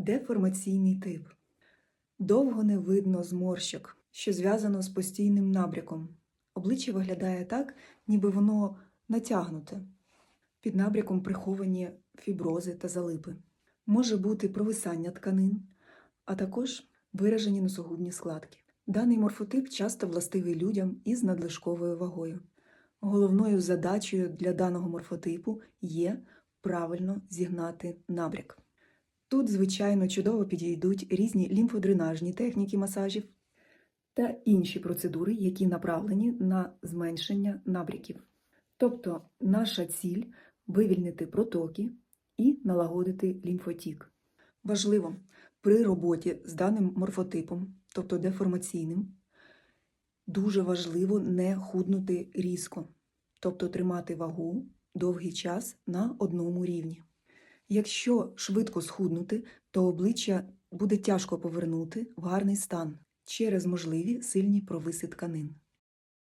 Деформаційний тип. Довго не видно зморщок, що зв'язано з постійним набряком. Обличчя виглядає так, ніби воно натягнуте. Під набряком приховані фібрози та залипи. Може бути провисання тканин, а також виражені носогубні складки. Даний морфотип часто властивий людям із надлишковою вагою. Головною задачею для даного морфотипу є правильно зігнати набряк. Тут, звичайно, чудово підійдуть різні лімфодренажні техніки масажів та інші процедури, які направлені на зменшення набряків. Тобто наша ціль вивільнити протоки і налагодити лімфотік. Важливо при роботі з даним морфотипом, тобто деформаційним, дуже важливо не худнути різко, тобто тримати вагу довгий час на одному рівні. Якщо швидко схуднути, то обличчя буде тяжко повернути в гарний стан через можливі сильні провиси тканин.